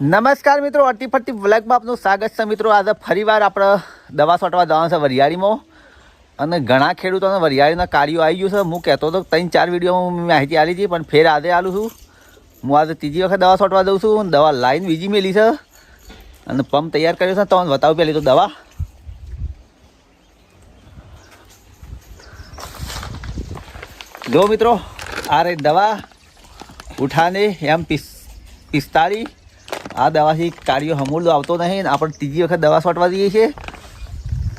નમસ્કાર મિત્રો અટી ફરતી બ્લેકમાં આપનું સ્વાગત છે. મિત્રો, આજે ફરીવાર આપણે દવા છોટવા જવાનું છે વરિયાળીમાં. અને ઘણા ખેડૂતોને વરિયાળીના કાર્યો આવી ગયું છે. હું કહેતો હતો ત્રણ ચાર વિડીયોમાં માહિતી આપી હતી, પણ ફેર આજે આલું છું. હું આજે ત્રીજી વખત દવા છોટવા દઉં છું. દવા લાઈન બીજી મેલી છે. અને પંપ તૈયાર કર્યો છે. તમને બતાવું પહેલી તો દવા. જો મિત્રો, આ રહી દવા ઉઠાને એમ પિસ પિસ્તાળી આ દવાથી કાળીઓ હમૂલ આવતો નહીં આપણે ત્રીજી વખત દવા છોટવા દઈએ છીએ.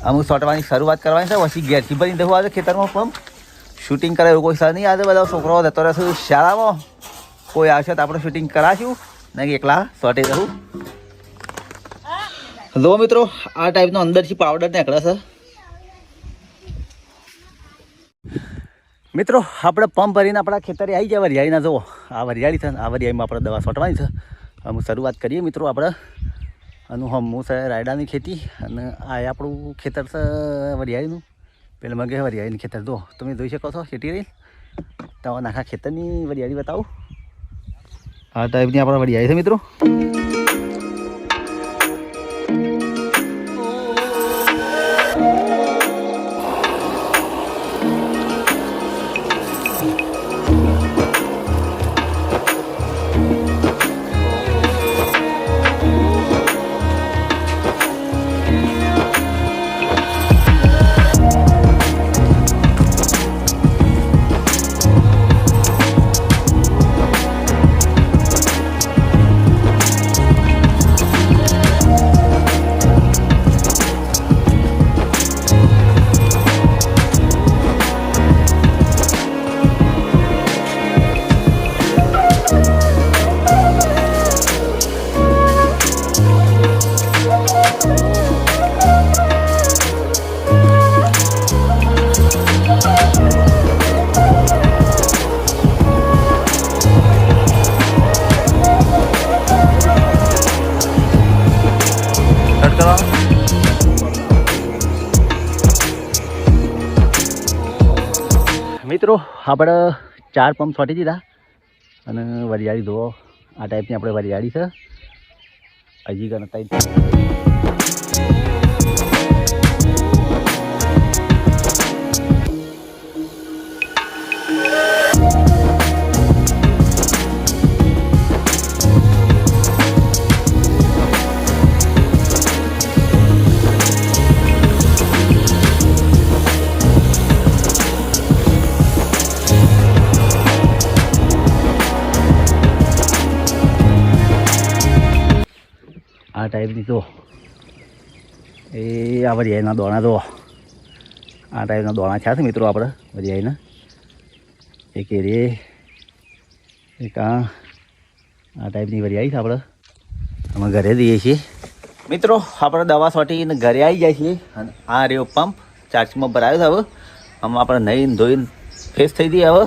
અમુક છોટવાની શરૂઆત કરવાની છે, પછી ઘેરથી ભરીને દેવું આજે ખેતરમાં પંપ શૂટિંગ કરે એવું કોઈ સર નહીં. આવે બધા છોકરાઓ જતો રહેશે શાળામાં. કોઈ આવશે તો આપણે શૂટિંગ કરાશું. નહીં એકલા સોટે રહું જો મિત્રો, આ ટાઈપનો અંદરથી પાવડર નીકળે છે. મિત્રો, આપણે પંપ ભરીને આપણા ખેતરે આવી જાય વરિયાળીના. જુઓ, આ વરિયાળી છે આ વરિયાળીમાં આપણે દવા છોટવાની છે. અમે શરૂઆત કરીએ મિત્રો આપણે. આનું હમું છે રાયડાની ખેતી અને આ આપણું ખેતર છે વરિયાળીનું. પેલા મગે વરિયાળીનું ખેતર. દો તમે જોઈ શકો છો ખેતી રહી તમારા આખા ખેતરની વરિયાળી બતાવું. આ ટાઈપની આપણે વરિયાળી છે મિત્રો. મિત્રો, આપણે ચાર પંપ છોટી દીધા અને વરિયાળી ધોવો. આ ટાઈપની આપણે વરિયાળી છે. હજી ગણતા આ ટાઈપની તો એ આ વરિયાળીના દોણા તો આ ટાઈપના દોણા છે છે મિત્રો આપણે વરિયાળીના એક એરે એક આ. આ ટાઈપની વરિયાળી છે આપણે અમે ઘરે દઈએ છીએ. મિત્રો આપણે દવા સોટીને ઘરે આવી જાય છીએ અને આ રહ્યો પંપ ચાર્જમાં ભરાયો છે હવે. આમાં આપણે નહીં ધોઈને ફ્રેશ થઈ ગઈ હવે.